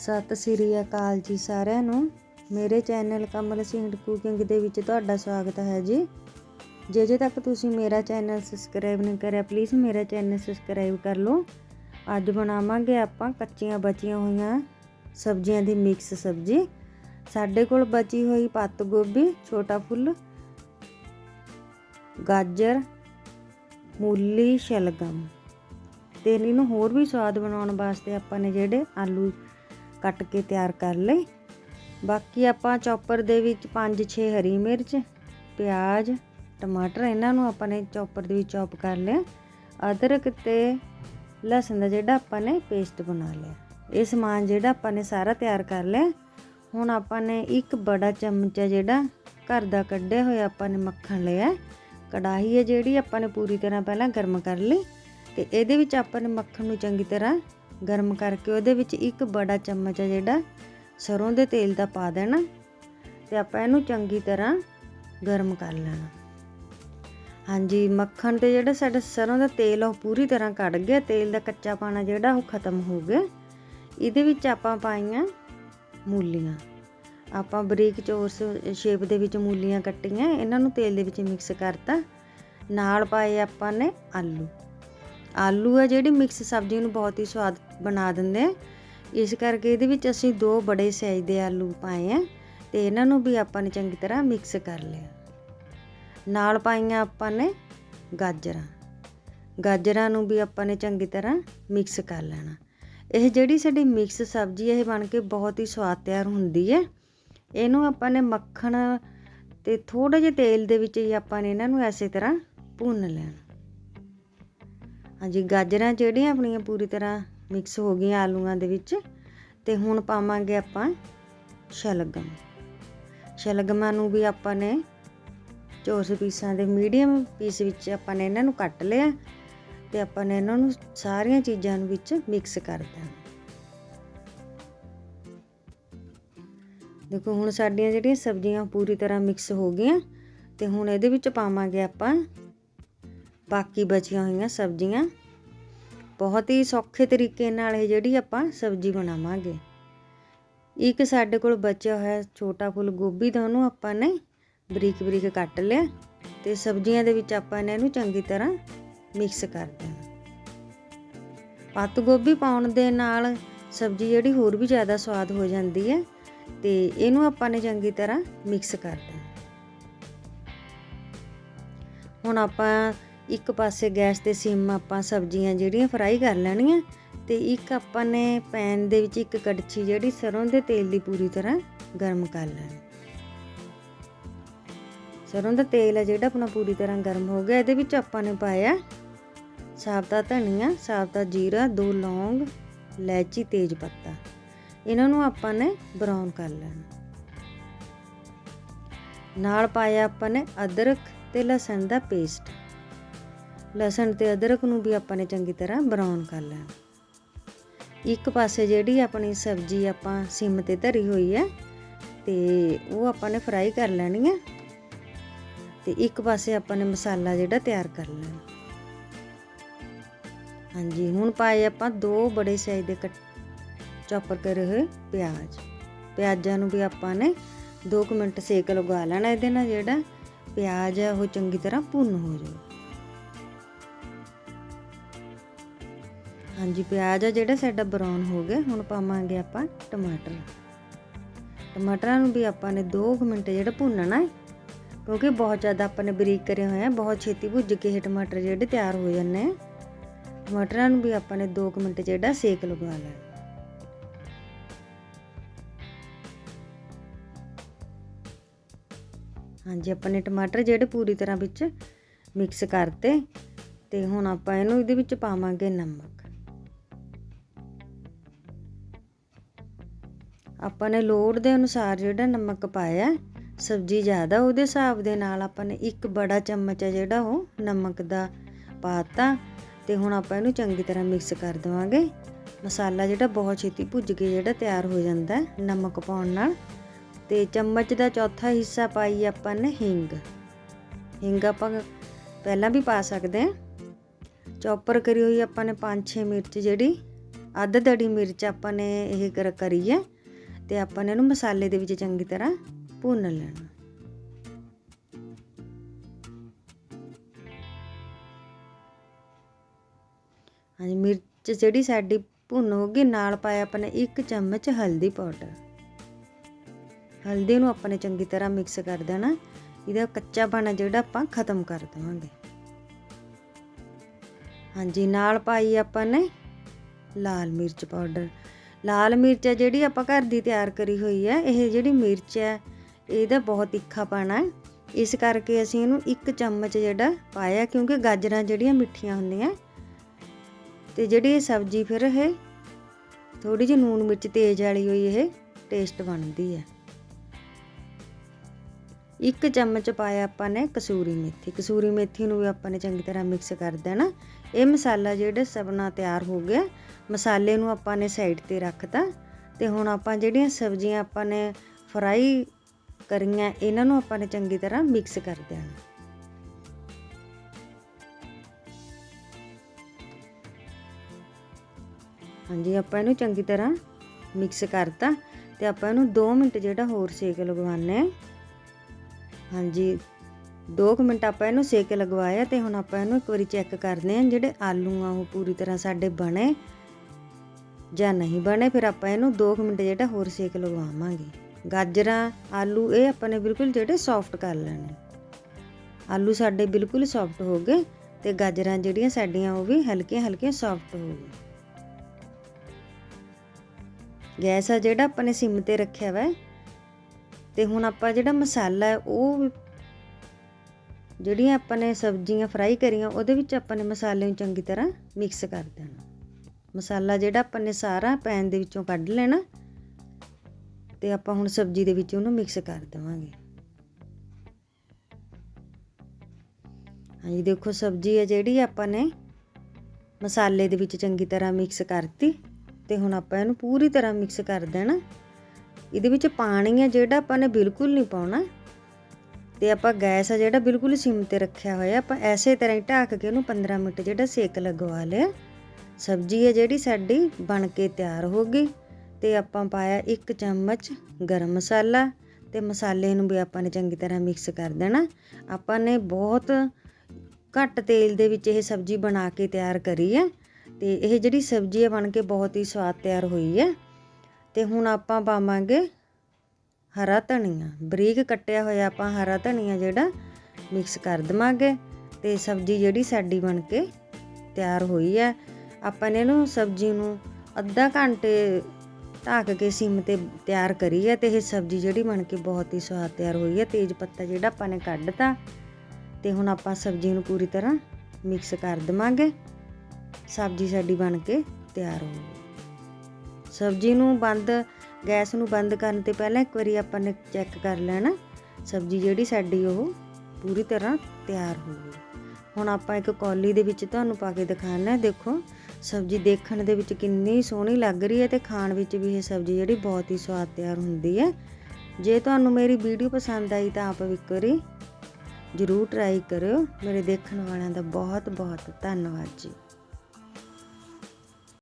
ਸਤਿ ਸ੍ਰੀ ਅਕਾਲ ਜੀ ਸਾਰਿਆਂ ਨੂੰ। ਮੇਰੇ ਚੈਨਲ ਕਮਲ ਸਿੰਘ ਕੁਕਿੰਗ ਦੇ ਵਿੱਚ ਤੁਹਾਡਾ ਸਵਾਗਤ ਹੈ ਜੀ। ਜੇ ਜੇ ਤੱਕ ਤੁਸੀਂ ਮੇਰਾ ਚੈਨਲ ਸਬਸਕ੍ਰਾਈਬ ਨਹੀਂ ਕਰਿਆ ਪਲੀਜ਼ ਮੇਰਾ ਚੈਨਲ ਸਬਸਕ੍ਰਾਈਬ ਕਰ ਲਓ। ਅੱਜ ਬਣਾਵਾਂਗੇ ਆਪਾਂ ਕੱਚੀਆਂ ਬਚੀਆਂ ਹੋਈਆਂ ਸਬਜ਼ੀਆਂ ਦੀ ਮਿਕਸ ਸਬਜ਼ੀ। ਸਾਡੇ ਕੋਲ ਬਚੀ ਹੋਈ ਪੱਤ ਗੋਭੀ, ਛੋਟਾ ਫੁੱਲ, ਗਾਜਰ, ਮੂਲੀ, ਸ਼ਲਗਮ। ਤੇ ਇਹਨੂੰ ਹੋਰ ਵੀ ਸਵਾਦ ਬਣਾਉਣ ਵਾਸਤੇ ਆਪਾਂ ਨੇ ਜਿਹੜੇ ਆਲੂ ਕੱਟ ਕੇ ਤਿਆਰ ਕਰ ਲਏ। ਬਾਕੀ ਆਪਾਂ ਚੌਪਰ ਦੇ ਵਿੱਚ 5-6 ਹਰੀ ਮਿਰਚ, ਪਿਆਜ਼, ਟਮਾਟਰ, ਇਹਨਾਂ ਨੂੰ ਆਪਾਂ ਨੇ ਚੌਪਰ ਦੇ ਵਿੱਚ ਚੌਪ ਕਰ ਲਿਆ। ਅਦਰਕ ਤੇ ਲਸਣ ਦਾ ਜਿਹੜਾ ਆਪਾਂ ਨੇ ਪੇਸਟ ਬਣਾ ਲਿਆ। ਇਹ ਸਮਾਨ ਜਿਹੜਾ ਆਪਾਂ ਨੇ ਸਾਰਾ ਤਿਆਰ ਕਰ ਲਿਆ। ਹੁਣ ਆਪਾਂ ਨੇ ਇੱਕ ਬੜਾ ਚਮਚਾ ਜਿਹੜਾ ਘਰ ਦਾ ਕੱਢਿਆ ਹੋਇਆ ਆਪਾਂ ਨੇ ਮੱਖਣ ਲਿਆ। ਕੜਾਹੀ ਹੈ ਜਿਹੜੀ ਆਪਾਂ ਨੇ ਪੂਰੀ ਤਰ੍ਹਾਂ ਪਹਿਲਾਂ ਗਰਮ ਕਰ ਲਈ ਤੇ ਇਹਦੇ ਵਿੱਚ ਆਪਾਂ ਨੇ ਮੱਖਣ ਨੂੰ ਚੰਗੀ ਤਰ੍ਹਾਂ ਗਰਮ ਕਰਕੇ ਉਹਦੇ ਵਿੱਚ ਇੱਕ ਬੜਾ ਚਮਚ ਹੈ ਜਿਹੜਾ ਸਰੋਂ ਦੇ ਤੇਲ ਦਾ ਪਾ ਦੇਣਾ ਤੇ ਆਪਾਂ ਇਹਨੂੰ ਚੰਗੀ ਤਰ੍ਹਾਂ ਗਰਮ ਕਰ ਲੈਣਾ। ਹਾਂਜੀ, ਮੱਖਣ ਤੇ ਜਿਹੜਾ ਸਾਡਾ ਸਰੋਂ ਦਾ ਤੇਲ ਉਹ ਪੂਰੀ ਤਰ੍ਹਾਂ ਕੱਢ ਗਿਆ, ਤੇਲ ਦਾ ਕੱਚਾ ਪਾਣਾ ਜਿਹੜਾ ਉਹ ਖਤਮ ਹੋ ਗਿਆ। ਇਹਦੇ ਵਿੱਚ ਆਪਾਂ ਪਾਈਆਂ ਮੂਲੀਆਂ। ਆਪਾਂ ਬਰੀਕ ਚੋਰਸ ਸ਼ੇਪ ਦੇ ਵਿੱਚ ਮੂਲੀਆਂ ਕੱਟੀਆਂ, ਇਹਨਾਂ ਨੂੰ ਤੇਲ ਦੇ ਵਿੱਚ ਮਿਕਸ ਕਰਤਾ। ਨਾਲ ਪਾਏ ਆਪਾਂ ਨੇ ਆਲੂ। ਆਲੂ ਆ ਜਿਹੜੀ ਮਿਕਸ ਸਬਜ਼ੀ ਨੂੰ ਬਹੁਤ ਹੀ ਸਵਾਦ ਬਣਾ ਦਿੰਦੇ ਆ। ਇਸ ਕਰਕੇ ਇਹਦੇ ਵਿੱਚ ਅਸੀਂ ਦੋ ਬੜੇ ਸਾਈਜ਼ ਦੇ ਆਲੂ ਪਾਏ ਆ ਤੇ ਇਹਨਾਂ ਨੂੰ ਵੀ ਆਪਾਂ ਨੇ ਚੰਗੀ ਤਰ੍ਹਾਂ ਮਿਕਸ ਕਰ ਲਿਆ। ਨਾਲ ਪਾਈਆਂ ਆਪਾਂ ਨੇ ਗਾਜਰਾਂ। ਗਾਜਰਾਂ ਨੂੰ ਵੀ ਆਪਾਂ ਨੇ ਚੰਗੀ ਤਰ੍ਹਾਂ ਮਿਕਸ ਕਰ ਲੈਣਾ। ਇਹ ਜਿਹੜੀ ਸਾਡੀ ਮਿਕਸ ਸਬਜ਼ੀ ਇਹ ਬਣ ਕੇ ਬਹੁਤ ਹੀ ਸਵਾਦ ਤਿਆਰ ਹੁੰਦੀ ਹੈ ਇਹਨੂੰ ਆਪਾਂ ਨੇ ਮੱਖਣ ਤੇ ਥੋੜੇ ਜਿਹਾ ਤੇਲ ਦੇ ਵਿੱਚ ਹੀ ਆਪਾਂ ਨੇ ਇਹਨਾਂ ਨੂੰ ਐਸੇ ਤਰ੍ਹਾਂ ਭੁੰਨ ਲੈਣਾ। ਹਾਂਜੀ, ਗਾਜਰਾਂ ਜਿਹੜੀਆਂ ਆਪਣੀਆਂ ਪੂਰੀ ਤਰ੍ਹਾਂ ਮਿਕਸ ਹੋ ਗਈਆਂ ਆਲੂਆਂ ਦੇ ਵਿੱਚ, ਤੇ ਹੁਣ ਪਾਵਾਂਗੇ ਆਪਾਂ ਸ਼ਲਗਮ। ਸ਼ਲਗਮਾਂ ਨੂੰ ਵੀ ਆਪਾਂ ਨੇ ਚੌਰਸ ਪੀਸਾਂ ਦੇ ਮੀਡੀਅਮ ਪੀਸ ਵਿੱਚ ਆਪਾਂ ਨੇ ਇਹਨਾਂ ਨੂੰ ਕੱਟ ਲਿਆ, ਤੇ ਆਪਾਂ ਨੇ ਇਹਨਾਂ ਨੂੰ ਸਾਰੀਆਂ ਚੀਜ਼ਾਂ ਨੂੰ ਵਿੱਚ ਮਿਕਸ ਕਰ ਦੇਣਾ। ਦੇਖੋ, ਹੁਣ ਸਾਡੀਆਂ ਜਿਹੜੀਆਂ ਸਬਜ਼ੀਆਂ ਪੂਰੀ ਤਰ੍ਹਾਂ ਮਿਕਸ ਹੋ ਗਈਆਂ, ਤੇ ਹੁਣ ਇਹਦੇ ਵਿੱਚ ਪਾਵਾਂਗੇ ਆਪਾਂ ਬਾਕੀ ਬਚੀਆਂ ਹੋਈਆਂ ਸਬਜ਼ੀਆਂ। ਬਹੁਤ ਹੀ ਸੌਖੇ ਤਰੀਕੇ ਨਾਲ ਇਹ ਜਿਹੜੀ ਆਪਾਂ ਸਬਜ਼ੀ ਬਣਾਵਾਂਗੇ। ਇੱਕ ਸਾਡੇ ਕੋਲ ਬਚਿਆ ਹੋਇਆ ਛੋਟਾ ਫੁੱਲ ਗੋਭੀ ਦਾ, ਉਹਨੂੰ ਆਪਾਂ ਨੇ ਬਰੀਕ ਬਰੀਕ ਕੱਟ ਲਿਆ ਤੇ ਸਬਜ਼ੀਆਂ ਦੇ ਵਿੱਚ ਆਪਾਂ ਨੇ ਇਹਨੂੰ ਚੰਗੀ ਤਰ੍ਹਾਂ ਮਿਕਸ ਕਰ ਦੇਣਾ। ਪੱਤ ਗੋਭੀ ਪਾਉਣ ਦੇ ਨਾਲ ਸਬਜ਼ੀ ਜਿਹੜੀ ਹੋਰ ਵੀ ਜ਼ਿਆਦਾ ਸਵਾਦ ਹੋ ਜਾਂਦੀ ਹੈ ਤੇ ਇਹਨੂੰ ਆਪਾਂ ਨੇ ਚੰਗੀ ਤਰ੍ਹਾਂ ਮਿਕਸ ਕਰ ਦੇਣਾ। ਹੁਣ ਆਪਾਂ ਇੱਕ ਪਾਸੇ ਗੈਸ ਤੇ ਸਿਮ ਆਪਾਂ ਸਬਜ਼ੀਆਂ ਜਿਹੜੀਆਂ ਫਰਾਈ ਕਰ ਲੈਣੀਆਂ ਤੇ ਇੱਕ ਆਪਾਂ ਨੇ ਪੈਨ ਦੇ ਵਿੱਚ ਇੱਕ ਕੜਛੀ ਜਿਹੜੀ ਸਰੋਂ ਦੇ ਤੇਲ ਦੀ ਪੂਰੀ ਤਰ੍ਹਾਂ ਗਰਮ ਕਰ ਲੈਣੀ। ਸਰੋਂ ਦਾ ਤੇਲ ਹੈ ਜਿਹੜਾ ਆਪਣਾ ਪੂਰੀ ਤਰ੍ਹਾਂ ਗਰਮ ਹੋ ਗਿਆ, ਇਹਦੇ ਵਿੱਚ ਆਪਾਂ ਨੇ ਪਾਇਆ ਸਾਬਤਾ, ਧਨੀਆ, ਸਾਬਤਾ, ਜੀਰਾ, ਦੋ ਲੌਂਗ, ਇਲਾਇਚੀ, ਤੇਜ ਪੱਤਾ। ਇਹਨਾਂ ਨੂੰ ਆਪਾਂ ਨੇ ਬਰਾਊਨ ਕਰ ਲੈਣਾ। ਨਾਲ ਪਾਇਆ ਆਪਾਂ ਨੇ ਅਦਰਕ ਤੇ ਲਸਣ ਦਾ ਪੇਸਟ ਲਸਣ ਤੇ ਅਦਰਕ ਨੂੰ ਵੀ ਆਪਾਂ ਨੇ ਚੰਗੀ ਤਰ੍ਹਾਂ ਬਰਾਊਨ ਕਰ ਲੈਣਾ। ਇੱਕ ਪਾਸੇ ਜਿਹੜੀ ਆਪਣੀ ਸਬਜ਼ੀ ਆਪਾਂ ਸਿਮ ਤੇ ਧਰੀ ਹੋਈ ਹੈ, ਤੇ ਉਹ ਆਪਾਂ ਨੇ ਫਰਾਈ ਕਰ ਲੈਣੀ ਹੈ, ਤੇ ਇੱਕ ਪਾਸੇ ਆਪਾਂ ਨੇ ਮਸਾਲਾ ਜਿਹੜਾ ਤਿਆਰ ਕਰ ਲੈਣਾ। ਹਾਂਜੀ, ਹੁਣ ਪਾਏ ਆਪਾਂ ਦੋ ਬੜੇ ਸਾਈਜ਼ ਦੇ ਚੌਪਰ ਕਰੇ ਹੋਏ ਪਿਆਜ਼। ਪਿਆਜ਼ਾਂ ਨੂੰ ਵੀ ਆਪਾਂ ਨੇ 2 ਮਿੰਟ ਸੇਕ ਲਗਾ ਲੈਣਾ ਇਹਦੇ ਨਾਲ ਜਿਹੜਾ ਪਿਆਜ਼ ਹੈ ਉਹ ਚੰਗੀ ਤਰ੍ਹਾਂ ਭੁੰਨ ਹੋ ਜਾਵੇ। ਹਾਂਜੀ, ਪਿਆਜ਼ ਆ ਜਿਹੜਾ ਸਾਡਾ ਬਰਾਊਨ ਹੋ ਗਿਆ ਹੁਣ ਪਾਵਾਂਗੇ ਆਪਾਂ ਟਮਾਟਰ। ਟਮਾਟਰਾਂ ਨੂੰ ਵੀ ਆਪਾਂ ਨੇ 2 ਮਿੰਟ ਜਿਹੜਾ ਭੁੰਨਣਾ ਹੈ ਕਿਉਂਕਿ ਬਹੁਤ ਜ਼ਿਆਦਾ ਆਪਾਂ ਨੇ ਬਰੀਕ ਕਰੇ ਹੋਏ ਆ, ਬਹੁਤ ਛੇਤੀ ਭੁੱਜ ਕੇ ਇਹ ਟਮਾਟਰ ਜਿਹੜੇ ਤਿਆਰ ਹੋ ਜਾਂਦੇ ਆ। ਟਮਾਟਰਾਂ ਨੂੰ ਵੀ ਆਪਾਂ ਨੇ 2 ਮਿੰਟ ਜਿਹੜਾ ਸੇਕ ਲਗਵਾ ਲੈਣਾ। ਹਾਂਜੀ, ਆਪਾਂ ਨੇ ਟਮਾਟਰ ਜਿਹੜੇ ਪੂਰੀ ਤਰ੍ਹਾਂ ਵਿੱਚ ਮਿਕਸ ਕਰਤੇ, ਤੇ ਹੁਣ ਆਪਾਂ ਇਹਨੂੰ ਇਹਦੇ ਵਿੱਚ ਪਾਵਾਂਗੇ ਨਮਕ। ਆਪਾਂ ਨੇ ਲੋੜ ਦੇ ਅਨੁਸਾਰ ਜਿਹੜਾ ਨਮਕ ਪਾਇਆ, ਸਬਜ਼ੀ ਜ਼ਿਆਦਾ ਉਹਦੇ ਹਿਸਾਬ ਦੇ ਨਾਲ ਆਪਾਂ ਨੇ ਇੱਕ ਬੜਾ ਚਮਚ ਹੈ ਜਿਹੜਾ ਉਹ ਨਮਕ ਦਾ ਪਾਤਾ ਤੇ ਹੁਣ ਆਪਾਂ ਇਹਨੂੰ ਚੰਗੀ ਤਰ੍ਹਾਂ ਮਿਕਸ ਕਰ ਦੇਵਾਂਗੇ। ਮਸਾਲਾ ਜਿਹੜਾ ਬਹੁਤ ਛੇਤੀ ਭੁੱਜ ਕੇ ਜਿਹੜਾ ਤਿਆਰ ਹੋ ਜਾਂਦਾ ਹੈ ਨਮਕ ਪਾਉਣ ਨਾਲ। ਤੇ ਚਮਚ ਦਾ ਚੌਥਾ ਹਿੱਸਾ ਪਾਈ ਆਪਾਂ ਨੇ ਹਿੰਗ। ਹਿੰਗ ਆਪਾਂ ਪਹਿਲਾਂ ਵੀ ਪਾ ਸਕਦੇ ਹਾਂ। ਚੌਪਰ ਕਰੀ ਹੋਈ ਆਪਾਂ ਨੇ 5-6 ਮਿਰਚ ਜਿਹੜੀ, ਅੱਧ ਦੜੀ ਮਿਰਚ ਆਪਾਂ ਨੇ ਇਹ ਕਰ ਕਰੀ ਹੈ। ਤੇ ਆਪਾਂ ਨੇ ਇਹਨੂੰ ਮਸਾਲੇ ਦੇ ਵਿੱਚ ਚੰਗੀ ਤਰ੍ਹਾਂ ਭੁੰਨ ਲੈਣਾ। ਹਾਂਜੀ, ਮਿਰਚ ਜਿਹੜੀ ਸਾਡੀ ਭੁੰਨ ਹੋ ਗਈ ਨਾਲ ਪਾਇਆ ਆਪਾਂ ਨੇ 1 ਚਮਚ ਹਲਦੀ ਪਾਊਡਰ। ਹਲਦੀ ਨੂੰ ਆਪਾਂ ਨੇ ਚੰਗੀ ਤਰ੍ਹਾਂ ਮਿਕਸ ਕਰ ਦੇਣਾ। ਇਹਦਾ ਕੱਚਾ ਪਾਣਾ ਜਿਹੜਾ ਆਪਾਂ ਖਤਮ ਕਰ ਦੇਵਾਂਗੇ। ਹਾਂਜੀ, ਨਾਲ ਪਾਈ ਆਪਾਂ ਨੇ ਲਾਲ ਮਿਰਚ ਪਾਊਡਰ। ਲਾਲ ਮਿਰਚ ਹੈ, ਜਿਹੜੀ ਆਪਾਂ ਘਰ ਦੀ ਤਿਆਰ ਕਰੀ ਹੋਈ ਹੈ, ਇਹ ਜਿਹੜੀ ਮਿਰਚ ਹੈ, ਇਹਦਾ ਬਹੁਤ ਤਿੱਖਾ ਪਾਣਾ ਹੈ। ਇਸ ਕਰਕੇ ਅਸੀਂ ਇਹਨੂੰ ਇੱਕ ਚਮਚ ਜਿਹੜਾ ਪਾਇਆ, ਕਿਉਂਕਿ ਗਾਜਰਾਂ ਜਿਹੜੀਆਂ ਮਿੱਠੀਆਂ ਹੁੰਦੀਆਂ ਤੇ ਜਿਹੜੀ ਇਹ ਸਬਜ਼ੀ ਫਿਰ ਇਹ ਥੋੜੀ ਜਿਹੀ ਨੂਨ ਮਿਰਚ ਤੇਜ਼ ਵਾਲੀ ਹੋਈ, ਇਹ ਟੇਸਟ ਬਣਦੀ ਹੈ। ਇੱਕ ਚਮਚ ਪਾਇਆ ਆਪਾਂ ਨੇ ਕਸੂਰੀ ਮੇਥੀ। ਕਸੂਰੀ ਮੇਥੀ ਨੂੰ ਵੀ ਆਪਾਂ ਨੇ ਚੰਗੀ ਤਰ੍ਹਾਂ ਮਿਕਸ ਕਰ ਦੇਣਾ। ਇਹ ਮਸਾਲਾ ਜਿਹੜਾ ਸਬਨਾ ਤਿਆਰ ਹੋ ਗਿਆ। ਮਸਾਲੇ ਨੂੰ ਆਪਾਂ ਨੇ ਸਾਈਡ ਤੇ ਰੱਖਤਾ ਤੇ ਹੁਣ ਆਪਾਂ ਜਿਹੜੀਆਂ ਸਬਜ਼ੀਆਂ ਆਪਾਂ ਨੇ ਫਰਾਈ ਕਰੀਆਂ, ਇਹਨਾਂ ਨੂੰ ਆਪਾਂ ਨੇ ਚੰਗੀ ਤਰ੍ਹਾਂ ਮਿਕਸ ਕਰ ਦੇਣਾ। ਹਾਂਜੀ, ਆਪਾਂ ਇਹਨੂੰ ਚੰਗੀ ਤਰ੍ਹਾਂ ਮਿਕਸ ਕਰਤਾ ਤੇ ਆਪਾਂ ਇਹਨੂੰ 2 ਮਿੰਟ ਜਿਹੜਾ ਹੋਰ ਸੇਕ ਲਗਵਾਉਣੇ ਆ ਹਾਂਜੀ 2 ਮਿੰਟ ਆਪਾਂ ਇਹਨੂੰ ਸੇਕ ਲਗਵਾਇਆ ਤੇ ਹੁਣ ਆਪਾਂ ਇਹਨੂੰ ਇੱਕ ਵਾਰੀ ਚੈੱਕ ਕਰਦੇ ਹਾਂ ਜਿਹੜੇ ਆਲੂ ਆ ਉਹ ਪੂਰੀ ਤਰ੍ਹਾਂ ਸਾਡੇ ਬਣੇ ਜਾਂ ਨਹੀਂ ਬਣੇ। ਫਿਰ ਆਪਾਂ ਇਹਨੂੰ 2 ਮਿੰਟ ਜਿਹੜਾ ਹੋਰ ਸੇਕ ਲਗਵਾਵਾਂਗੇ। ਗਾਜਰਾਂ, ਆਲੂ, ਇਹ ਆਪਾਂ ਨੇ ਬਿਲਕੁਲ ਜਿਹੜੇ ਸੌਫਟ ਕਰ ਲੈਣੇ। ਆਲੂ ਸਾਡੇ ਬਿਲਕੁਲ ਸੌਫਟ ਹੋ ਗਏ ਤੇ ਗਾਜਰਾਂ ਜਿਹੜੀਆਂ ਸਾਡੀਆਂ ਉਹ ਵੀ ਹਲਕੀਆਂ ਹਲਕੀਆਂ ਸੌਫਟ ਹੋ ਗਈਆਂ। ਗੈਸ ਆ ਜਿਹੜਾ ਆਪਾਂ ਨੇ ਸਿਮ ਤੇ ਰੱਖਿਆ ਵਾ। ਤੇ ਹੁਣ ਆਪਾਂ ਜਿਹੜਾ ਮਸਾਲਾ ਹੈ ਉਹ ਜਿਹੜੀਆਂ ਆਪਾਂ ਨੇ ਸਬਜ਼ੀਆਂ ਫਰਾਈ ਕਰੀਆਂ, ਉਹਦੇ ਵਿੱਚ ਆਪਾਂ ਨੇ ਮਸਾਲੇ ਨੂੰ ਚੰਗੀ ਤਰ੍ਹਾਂ ਮਿਕਸ ਕਰ ਦੇਣਾ। ਮਸਾਲਾ ਜਿਹੜਾ ਆਪਾਂ ਨੇ ਸਾਰਾ ਪੈਨ ਦੇ ਵਿੱਚੋਂ ਕੱਢ ਲੈਣਾ ਤੇ ਆਪਾਂ ਹੁਣ ਸਬਜ਼ੀ ਦੇ ਵਿੱਚ ਉਹਨੂੰ ਮਿਕਸ ਕਰ ਦੇਵਾਂਗੇ। ਹਾਂਜੀ ਦੇਖੋ, ਸਬਜ਼ੀ ਹੈ ਜਿਹੜੀ ਆਪਾਂ ਨੇ ਮਸਾਲੇ ਦੇ ਵਿੱਚ ਚੰਗੀ ਤਰ੍ਹਾਂ ਮਿਕਸ ਕਰਤੀ ਤੇ ਹੁਣ ਆਪਾਂ ਇਹਨੂੰ ਪੂਰੀ ਤਰ੍ਹਾਂ ਮਿਕਸ ਕਰ ਦੇਣਾ। ਇਹਦੇ ਵਿੱਚ ਪਾਣੀ ਹੈ ਜਿਹੜਾ ਆਪਾਂ ਨੇ ਬਿਲਕੁਲ ਨਹੀਂ ਪਾਉਣਾ। ਤੇ ਆਪਾਂ ਗੈਸ ਆ ਜਿਹੜਾ ਬਿਲਕੁਲ ਸਿਮ ਤੇ ਰੱਖਿਆ ਹੋਇਆ, ਆਪਾਂ ਐਸੇ ਤਰ੍ਹਾਂ ਹੀ ਢੱਕ ਕੇ ਉਹਨੂੰ 15 ਮਿੰਟ ਜਿਹੜਾ ਸੇਕ ਲਗਵਾ ਲਿਆ। ਸਬਜ਼ੀ ਹੈ ਜਿਹੜੀ ਸਾਡੀ ਬਣ ਕੇ ਤਿਆਰ ਹੋ ਗਈ ਤੇ ਆਪਾਂ ਪਾਇਆ 1 ਚਮਚ ਗਰਮ ਮਸਾਲਾ ਤੇ ਮਸਾਲੇ ਨੂੰ ਵੀ ਆਪਾਂ ਨੇ ਚੰਗੀ ਤਰ੍ਹਾਂ ਮਿਕਸ ਕਰ ਦੇਣਾ। ਆਪਾਂ ਨੇ ਬਹੁਤ ਘੱਟ ਤੇਲ ਦੇ ਵਿੱਚ ਇਹ ਸਬਜ਼ੀ ਬਣਾ ਕੇ ਤਿਆਰ ਕਰੀ ਹੈ ਤੇ ਇਹ ਜਿਹੜੀ ਸਬਜ਼ੀ ਹੈ ਬਣ ਕੇ ਬਹੁਤ ਹੀ ਸਵਾਦ ਤਿਆਰ ਹੋਈ ਹੈ ਤੇ ਹੁਣ ਆਪਾਂ ਪਾਵਾਂਗੇ ਹਰਾ ਧਨੀਆ। ਬਰੀਕ ਕੱਟਿਆ ਹੋਇਆ ਆਪਾਂ ਹਰਾ ਧਨੀਆ ਜਿਹੜਾ ਮਿਕਸ ਕਰ ਦਵਾਂਗੇ ਤੇ ਸਬਜ਼ੀ ਜਿਹੜੀ ਸਾਡੀ ਬਣ ਕੇ ਤਿਆਰ ਹੋਈ ਹੈ। ਆਪਾਂ ਨੇ ਇਹਨੂੰ ਸਬਜ਼ੀ ਨੂੰ ਅੱਧਾ ਘੰਟੇ ਢੱਕ ਕੇ ਸਿਮ ਤੇ ਤਿਆਰ ਕਰੀ ਹੈ ਤੇ ਇਹ ਸਬਜ਼ੀ ਜਿਹੜੀ ਬਣ ਕੇ ਬਹੁਤ ਹੀ ਸਵਾਦ ਤਿਆਰ ਹੋਈ ਹੈ। ਤੇਜ ਪੱਤਾ ਜਿਹੜਾ ਆਪਾਂ ਨੇ ਕੱਢਤਾ ਤੇ ਹੁਣ ਆਪਾਂ ਸਬਜ਼ੀ ਨੂੰ ਪੂਰੀ ਤਰ੍ਹਾਂ ਮਿਕਸ ਕਰ ਦਵਾਂਗੇ। ਸਬਜ਼ੀ ਸਾਡੀ ਬਣ ਕੇ ਤਿਆਰ ਹੋ ਗਈ। ਸਬਜ਼ੀ ਨੂੰ ਬੰਦ ਗੈਸ ਨੂੰ ਬੰਦ ਕਰਨ ਤੋਂ ਪਹਿਲਾਂ ਇੱਕ ਵਾਰੀ ਆਪਾਂ ਨੇ ਚੈੱਕ ਕਰ ਲੈਣਾ, ਸਬਜ਼ੀ ਜਿਹੜੀ ਸਾਡੀ ਉਹ ਪੂਰੀ ਤਰ੍ਹਾਂ ਤਿਆਰ ਹੋ ਗਈ। ਹੁਣ ਆਪਾਂ ਇੱਕ ਕੌਲੀ ਦੇ ਵਿੱਚ ਤੁਹਾਨੂੰ ਪਾ ਕੇ ਦਿਖਾਣਾ ਦੇਖੋ, ਸਬਜ਼ੀ ਦੇਖਣ ਦੇ ਵਿੱਚ ਕਿੰਨੀ ਸੋਹਣੀ ਲੱਗ ਰਹੀ ਹੈ ਤੇ ਖਾਣ ਵਿੱਚ ਵੀ ਇਹ ਸਬਜ਼ੀ ਜਿਹੜੀ ਬਹੁਤ ਹੀ ਸਵਾਦ ਤਿਆਰ ਹੁੰਦੀ ਹੈ। ਜੇ ਤੁਹਾਨੂੰ ਮੇਰੀ ਵੀਡੀਓ ਪਸੰਦ ਆਈ ਤਾਂ ਆਪ ਵੀ ਇੱਕ ਵਾਰੀ ਜ਼ਰੂਰ ਟਰਾਈ ਕਰਿਓ। ਮੇਰੇ ਦੇਖਣ ਵਾਲਿਆਂ ਦਾ ਬਹੁਤ ਬਹੁਤ ਧੰਨਵਾਦ ਜੀ।